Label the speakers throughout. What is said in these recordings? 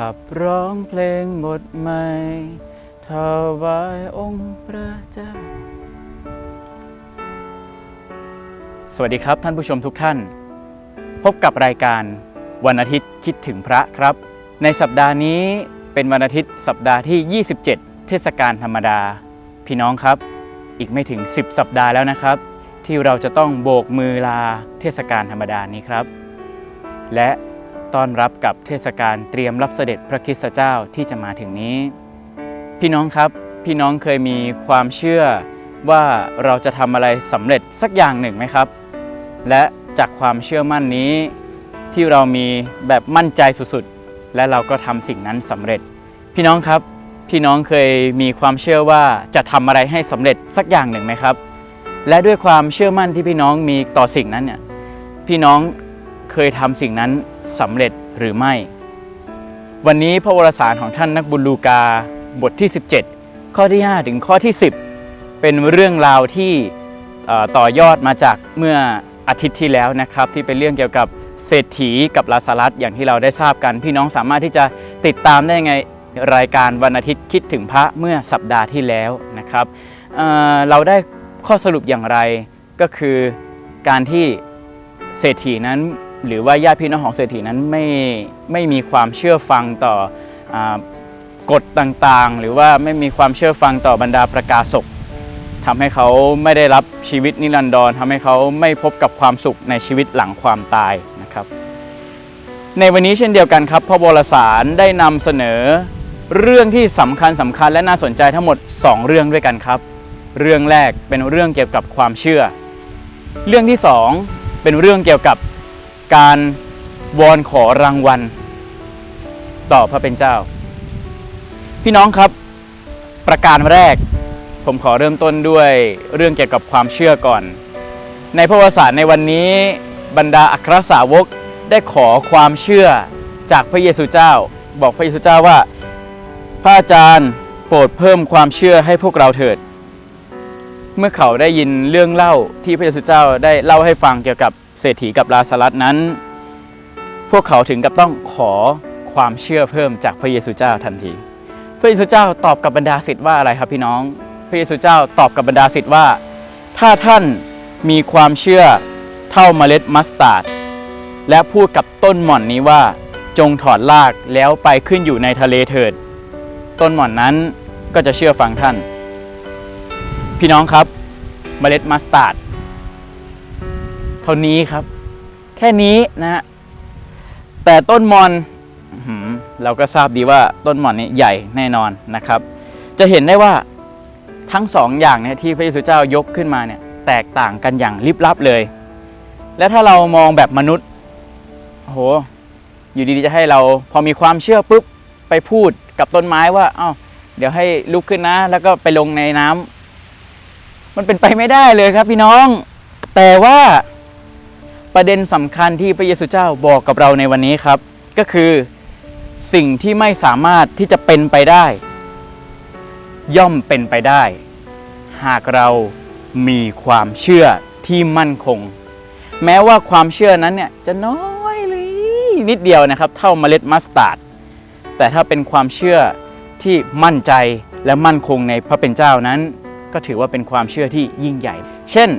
Speaker 1: สดีพี่
Speaker 2: ขับร้องเพลงบทใหม่ถวายองค์พระเจ้า สวัสดีครับท่านผู้ชมทุกท่าน พบกับรายการวันอาทิตย์คิดถึงพระครับ ในสัปดาห์นี้เป็นวันอาทิตย์สัปดาห์ที่ 27 เทศกาลธรรมดา พี่น้องครับ อีกไม่ถึง 10 สัปดาห์แล้วนะครับ ที่เราจะต้องโบกมือลาเทศกาลธรรมดานี้ครับ และ ต้อนรับกับเทศกาลเตรียมรับเสด็จพระคริสตเจ้าที่จะมาถึงนี้ พี่น้องครับพี่น้องเคยมีความเชื่อว่าเราจะทำอะไรสำเร็จสักอย่างหนึ่งไหมครับ และจากความเชื่อมั่นนี้ ที่เรามีแบบมั่นใจสุดๆ และเราก็ทำสิ่งนั้นสำเร็จ พี่น้องครับพี่น้องเคยมีความเชื่อว่าจะทำอะไรให้สำเร็จสักอย่างหนึ่งไหมครับ และด้วยความเชื่อมั่นที่พี่น้องมีต่อสิ่งนั้นเนี่ยพี่น้อง เคยทำสิ่งนั้นสำเร็จหรือไม่ วันนี้พระวรสารของท่านนักบุญลูกาบทที่ 17 ข้อที่ 5 ถึงข้อที่ 10 เป็นเรื่องราวที่ต่อยอดมาจากเมื่ออาทิตย์ที่แล้วนะครับ ที่เป็นเรื่องเกี่ยวกับเศรษฐีกับลาซารัสอย่างที่เราได้ทราบกัน พี่น้องสามารถที่จะติดตามได้ยังไงรายการวันอาทิตย์คิดถึงพระเมื่อสัปดาห์ที่แล้วนะครับเเราได้ข้อสรุปอย่างไรก็คือการที่เศรษฐีนั้น หรือว่าญาติพี่น้องของเศรษฐีนั้นไม่ไม่มีความเชื่อฟังต่ออกฎต่างๆ หรือว่าไม่มีความเชื่อฟังต่อบรรดาประกาศกทำให้เขาไม่ได้รับชีวิตนิรันดรทำให้เขาไม่พบกับความสุขในชีวิตหลังความตายนะครับ ในวันนี้เช่นเดียวกันครับพระบรสารได้นำเสนอเรื่องที่สำคัญสำคัญและน่าสนใจทั้งหมด 2 เรื่องด้วยกันครับ เรื่องแรกเป็นเรื่องเกี่ยวกับความเชื่อ เรื่องที่สองเป็นเรื่องเกี่ยวกับ การวอนขอรางวัล ต่อพระเป็นเจ้า พี่น้องครับ ประการแรก ผมขอเริ่มต้นด้วยเรื่องเกี่ยวกับความเชื่อก่อน ในพระวสารในวันนี้บรรดาอัครสาวกได้ขอความเชื่อจากพระเยซูเจ้า บอกพระเยซูเจ้าว่า พระอาจารย์โปรดเพิ่มความเชื่อให้พวกเราเถิด เมื่อเขาได้ยินเรื่องเล่าที่พระเยซูเจ้าได้เล่าให้ฟังเกี่ยวกับ เศรษฐีกับลาซารัสนั้น พวกเขาถึงกับต้องขอความเชื่อเพิ่มจากพระเยซูเจ้าทันที พระเยซูเจ้าตอบกับบรรดาศิษย์ว่าอะไรครับพี่น้อง พระเยซูเจ้าตอบกับบรรดาศิษย์ว่า ถ้าท่านมีความเชื่อเท่าเมล็ดมัสตาร์ดและพูดกับต้นหม่อนนี้ว่าจงถอดรากแล้วไปขึ้นอยู่ในทะเลเถิด ต้นหม่อนนั้นก็จะเชื่อฟังท่าน พี่น้องครับเมล็ดมัสตาร์ด ท่านี้ครับ แค่นี้นะฮะแต่ต้นมอนเราก็ทราบดีว่าต้นมอนนี้ใหญ่แน่นอนนะครับ จะเห็นได้ว่าทั้งสองอย่างเนี่ยที่พระเยซูเจ้ายกขึ้นมาเนี่ยแตกต่างกันอย่างลิบลับเลย และถ้าเรามองแบบมนุษย์โหอยู่ดีๆจะให้เราพอมีความเชื่อปุ๊บไปพูดกับต้นไม้ว่าเอ้าเดี๋ยวให้ลุกขึ้นนะ แล้วก็ไปลงในน้ำมันเป็นไปไม่ได้เลยครับพี่น้อง แต่ว่า ประเด็นสำคัญที่พระเยซูเจ้าบอกกับเราในวันนี้ครับ ก็คือสิ่งที่ไม่สามารถที่จะเป็นไปได้ ย่อมเป็นไปได้ หากเรามีความเชื่อที่มั่นคง แม้ว่าความเชื่อนั้นเนี่ยจะน้อยเลยนิดเดียวนะครับ เท่าเมล็ดมัสตาร์ดแต่ถ้าเป็นความเชื่อที่มั่นใจและมั่นคงในพระเป็นเจ้านั้น ก็ถือว่าเป็นความเชื่อที่ยิ่งใหญ่ เช่น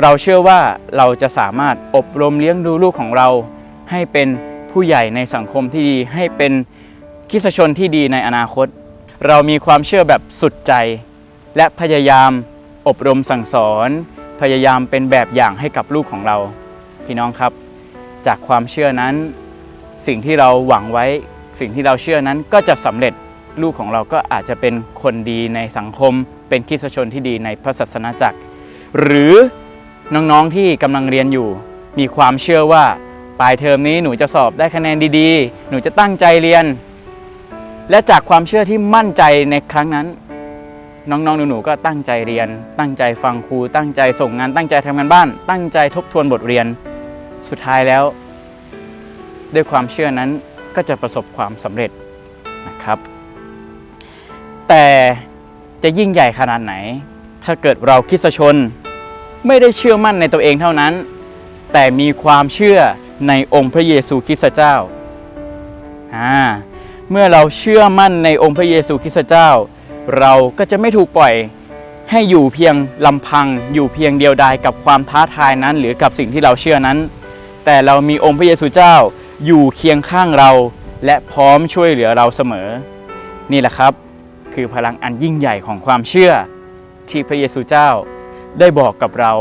Speaker 2: เราเชื่อว่าเราจะสามารถอบรมเลี้ยงดูลูกของเรา ให้เป็นผู้ใหญ่ในสังคมที่ดี ให้เป็นคิสชนที่ดีในอนาคต เรามีความเชื่อแบบสุดใจ และพยายามอบรมสั่งสอน พยายามเป็นแบบอย่างให้กับลูกของเรา พี่น้องครับ จากความเชื่อนั้น สิ่งที่เราหวังไว้ สิ่งที่เราเชื่อนั้นก็จะสำเร็จลูกของเราก็อาจจะเป็นคนดีในสังคม เป็นคิสชนที่ดีในพระศาสนาจักร หรือ น้องๆที่กำลังเรียนอยู่ มีความเชื่อว่าปลายเทอมนี้หนูจะสอบได้คะแนนดีๆ หนูจะตั้งใจเรียน และจากความเชื่อที่มั่นใจในครั้งนั้น น้องๆหนูๆก็ตั้งใจเรียน ตั้งใจฟังครู ตั้งใจส่งงาน ตั้งใจทำงานบ้าน ตั้งใจทบทวนบทเรียน สุดท้ายแล้ว ด้วยความเชื่อนั้นก็จะประสบความสำเร็จนะครับ แต่จะยิ่งใหญ่ขนาดไหน ถ้าเกิดเราคิดชน ไม่ได้เชื่อมั่นในตัวเองเท่านั้น แต่มีความเชื่อในองค์พระเยซูคริสต์เจ้าอ่าเมื่อเราเชื่อมั่นในองค์พระเยซูคริสต์เจ้า เราก็จะไม่ถูกปล่อยให้อยู่เพียงลำพังอยู่เพียงเดียวดายกับความท้าทายนั้น หรือกับสิ่งที่เราเชื่อนั้น แต่เรามีองค์พระเยซูเจ้าอยู่เคียงข้างเรา และพร้อมช่วยเหลือเราเสมอ นี่แหละครับ คือพลังอันยิ่งใหญ่ของความเชื่อที่พระเยซูเจ้า ได้บอกกับเรา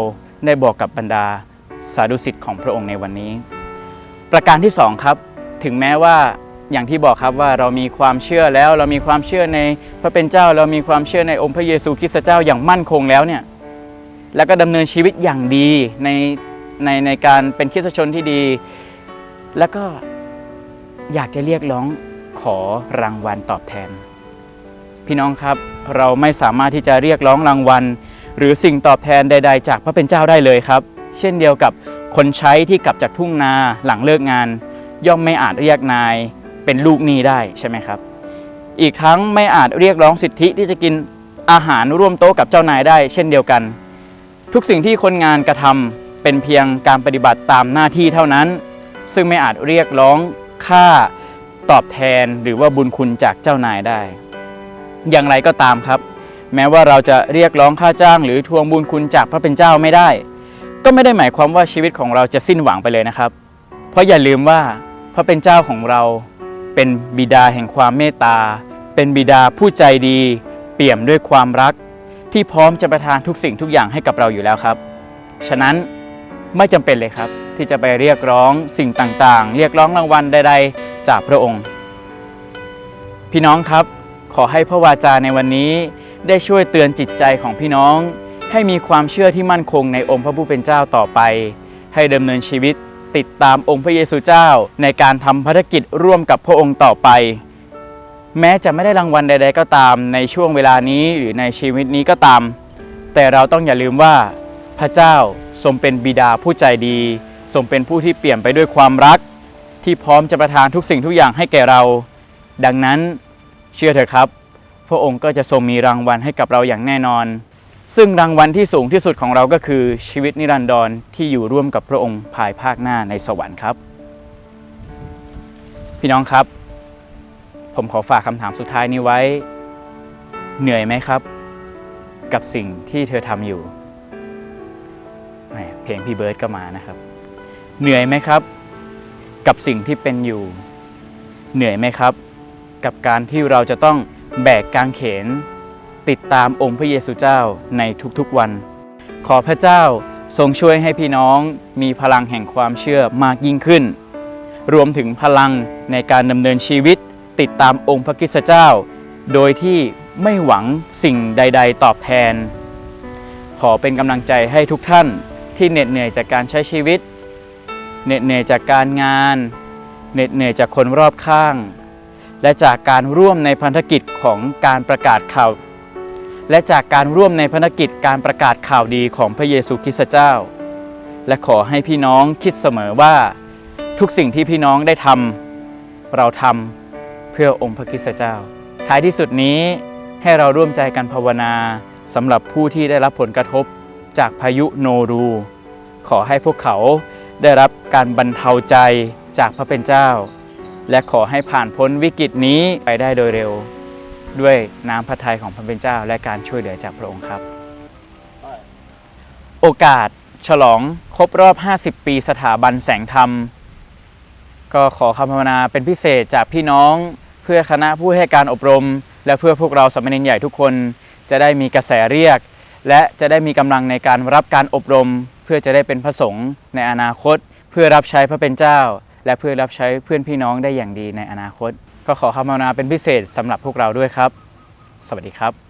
Speaker 2: ได้บอกกับบรรดาสาธุสิทธิ์ของพระองค์ในวันนี้ ประการที่สองครับ ถึงแม้ว่าอย่างที่บอกครับว่าเรามีความเชื่อแล้ว เรามีความเชื่อในพระเป็นเจ้า เรามีความเชื่อในองค์พระเยซูคริสต์เจ้าอย่างมั่นคงแล้วเนี่ยแล้วก็ดำเนินชีวิตอย่างดีในในในการเป็นคริสตชนที่ดี แล้วก็อยากจะเรียกร้องขอรางวัลตอบแทน พี่น้องครับเราไม่สามารถที่จะเรียกร้องรางวัล หรือสิ่งตอบแทนใด ๆ จากพระเป็นเจ้าได้เลยครับ เช่นเดียวกับคนใช้ที่กลับจากทุ่งนาหลังเลิกงาน ย่อมไม่อาจเรียกนายเป็นลูกหนี้ได้ใช่ไหมครับ อีกทั้งไม่อาจเรียกร้องสิทธิที่จะกินอาหารร่วมโต๊ะกับเจ้านายได้ เช่นเดียวกัน ทุกสิ่งที่คนงานกระทำเป็นเพียงการปฏิบัติตามหน้าที่เท่านั้น ซึ่งไม่อาจเรียกร้องค่าตอบแทนหรือว่าบุญคุณจากเจ้านายได้ อย่างไรก็ตามครับ แม้ว่าเราจะเรียกร้องค่าจ้าง หรือทวงบุญคุณจากพระเป็นเจ้าไม่ได้ ก็ไม่ได้หมายความว่าชีวิตของเราจะสิ้นหวังไปเลยนะครับ เพราะอย่าลืมว่าพระเป็นเจ้าของเราเป็นบิดาแห่งความเมตตา เป็นบิดาผู้ใจดี เปี่ยมด้วยความรัก ที่พร้อมจะประทานทุกสิ่งทุกอย่างให้กับเราอยู่แล้วครับ ฉะนั้นไม่จำเป็นเลยครับ ที่จะไปเรียกร้องสิ่งต่างๆ เรียกร้องรางวัลใด ๆ จากพระองค์ พี่น้องครับขอให้พระวาจาในวันนี้ ได้ช่วยเตือนจิตใจของพี่น้อง ให้มีความเชื่อที่มั่นคงในองค์พระผู้เป็นเจ้าต่อไป ให้ดำเนินชีวิตติดตามองค์พระเยซูเจ้า ในการทำภารกิจร่วมกับพระองค์ต่อไป แม้จะไม่ได้รางวัลใด ๆ ก็ตามในช่วงเวลานี้หรือในชีวิตนี้ก็ตาม แต่เราต้องอย่าลืมว่า พระเจ้าทรงเป็นบิดาผู้ใจดีทรงเป็นผู้ที่เปลี่ยมไปด้วยความรัก ที่พร้อมจะประทานทุกสิ่งทุกอย่างให้แก่เรา ดังนั้นเชื่อเถอะครับ พระองค์ก็จะทรงมีรางวัลให้กับเราอย่างแน่นอน ซึ่งรางวัลที่สูงที่สุดของเราก็คือชีวิตนิรันดรที่อยู่ร่วมกับพระองค์ภายภาคหน้าในสวรรค์ครับ พี่น้องครับ ผมขอฝากคำถามสุดท้ายนี้ไว้ เหนื่อยไหมครับ กับสิ่งที่เธอทำอยู่เพลงพี่เบิร์ดก็มานะครับ เหนื่อยไหมครับ กับสิ่งที่เป็นอยู่ เหนื่อยไหมครับ กับการที่เราจะต้อง แบกกางเขน ติดตามองค์พระเยซูเจ้าในทุกๆวัน ขอพระเจ้าทรงช่วยให้พี่น้องมีพลังแห่งความเชื่อมากยิ่งขึ้น รวมถึงพลังในการดำเนินชีวิต ติดตามองค์พระคิสเจ้า โดยที่ไม่หวังสิ่งใด ๆ ตอบแทน ขอเป็นกำลังใจให้ทุกท่านที่เหน็ดเหนื่อยจากการใช้ชีวิต เหน็ดเหนื่อยจากการงาน เหน็ดเหนื่อยจากคนรอบข้าง และจากการร่วมในพันธกิจของการประกาศข่าว และจากการร่วมในพันธกิจการประกาศข่าวดีของพระเยซูคริสต์เจ้า และขอให้พี่น้องคิดเสมอว่า ทุกสิ่งที่พี่น้องได้ทำเราทำเพื่อองค์พระคริสต์เจ้า ท้ายที่สุดนี้ให้เราร่วมใจกันภาวนาสำหรับผู้ที่ได้รับผลกระทบจากพายุโนรู ขอให้พวกเขาได้รับการบรรเทาใจจากพระเป็นเจ้า และขอให้ผ่านพ้นวิกฤตนี้ไปได้โดยเร็ว ด้วยน้ำพระทัยของพระเป็นเจ้า และการช่วยเหลือจากพระองค์ครับ โอกาสฉลองครบรอบ 50 ปีสถาบันแสงธรรม ก็ขอคำภาวนาเป็นพิเศษจากพี่น้องเพื่อคณะผู้ให้การอบรม และเพื่อพวกเราสมเณรใหญ่ทุกคนจะได้มีกระแสเรียก และจะได้มีกำลังในการรับการอบรม เพื่อจะได้เป็นพระสงฆ์ในอนาคต เพื่อรับใช้พระเป็นเจ้า และเพื่อรับใช้เพื่อนพี่น้องได้อย่างดีในอนาคต ก็ขอคำภาวนาเป็นพิเศษสำหรับพวกเราด้วยครับ สวัสดีครับ